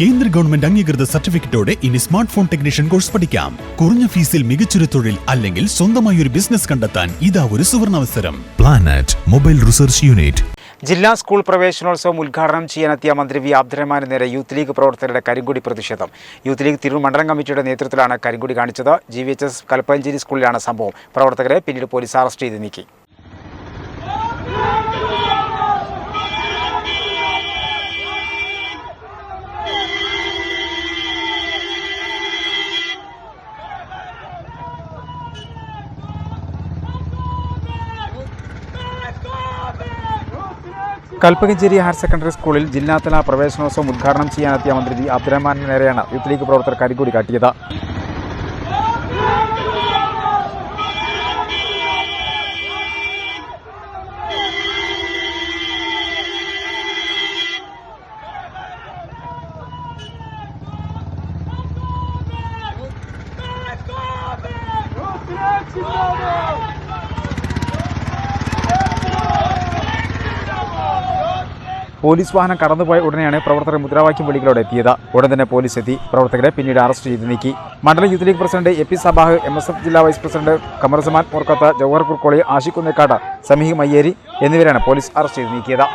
കേന്ദ്ര ഗവൺമെന്റ് അംഗീകൃത സർട്ടിഫിക്കറ്റോടെ ഇനി സ്മാർട്ട് ഫോൺ ടെക്നീഷ്യൻ കോഴ്സ് പഠിക്കാം. കുറഞ്ഞ ഫീസിൽ മികച്ചൊരു തൊഴിൽ അല്ലെങ്കിൽ സ്വന്തമായി ഒരു ബിസിനസ് കണ്ടെത്താൻ ഇതാ ഒരു സുവർണാവസരം. പ്ലാനറ്റ് മൊബൈൽ റിസർച്ച് യൂണിറ്റ് ജില്ലാ സ്കൂൾ പ്രവേശനോത്സവം ഉദ്ഘാടനം ചെയ്യാനെത്തിയ മന്ത്രി വി അബ്ദുറഹ്മാന് നേരെ യൂത്ത് ലീഗ് പ്രവർത്തകരുടെ കരിങ്കുടി പ്രതിഷേധം. യൂത്ത് ലീഗ് തിരൂർ മണ്ഡലം കമ്മിറ്റിയുടെ നേതൃത്വത്തിലാണ് കരിങ്കുടി കാണിച്ചത്. G V H S Kalpakanchery സ്കൂളിലാണ് സംഭവം. പ്രവർത്തകരെ പിന്നീട് പോലീസ് അറസ്റ്റ് ചെയ്ത് നീക്കി. കൽപ്പകഞ്ചേരി ഹയർ സെക്കൻഡറി സ്കൂളിൽ ജില്ലാതല പ്രവേശനോത്സവം ഉദ്ഘാടനം ചെയ്യാനെത്തിയ മന്ത്രി ജി അബ്ദുറഹ്മാനു നേരെയാണ് യൂത്ത് ലീഗ് പ്രവർത്തകർ കരികൂടി കാട്ടിയത്. പോലീസ് വാഹനം കടന്നുപോയ ഉടനെയാണ് പ്രവർത്തകർ മുദ്രാവാക്യം വിളികളോടെ എത്തിയത്. ഉടൻ തന്നെ പോലീസ് എത്തി. പ്രവർത്തകരെ പിന്നീട് അറസ്റ്റ് ചെയ്ത് നീക്കി. മണ്ഡലം youth league president A P Sabah M S F ജില്ലാ വൈസ് പ്രസിഡന്റ് കമറുസമാൻ മോർക്കത്ത് ജവഹർ കുർക്കോളി ആഷിഖ് കുന്നേക്കാട് സമീഹ് മയ്യേരി എന്നിവരാണ് പോലീസ് അറസ്റ്റ് ചെയ്ത് നീക്കിയത്.